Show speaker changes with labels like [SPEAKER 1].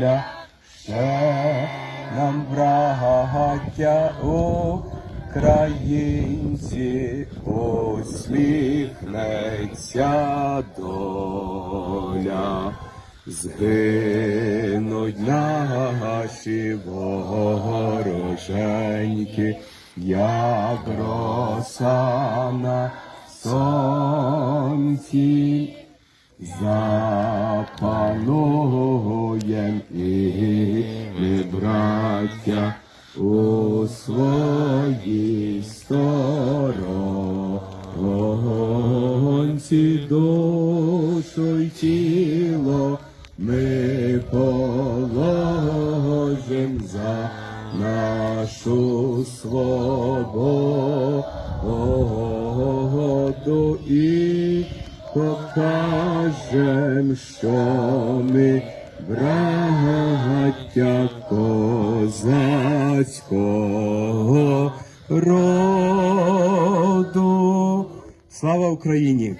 [SPEAKER 1] доля, ще нам браття українці, усміхнеться доля. Згинуть наші вороженьки, як роса на сонці. Запануєм і ми, браття, у своїй сторонці душу й тіло ми положим за нашу свободу і покажем, що ми браття козацького роду. Слава Україні!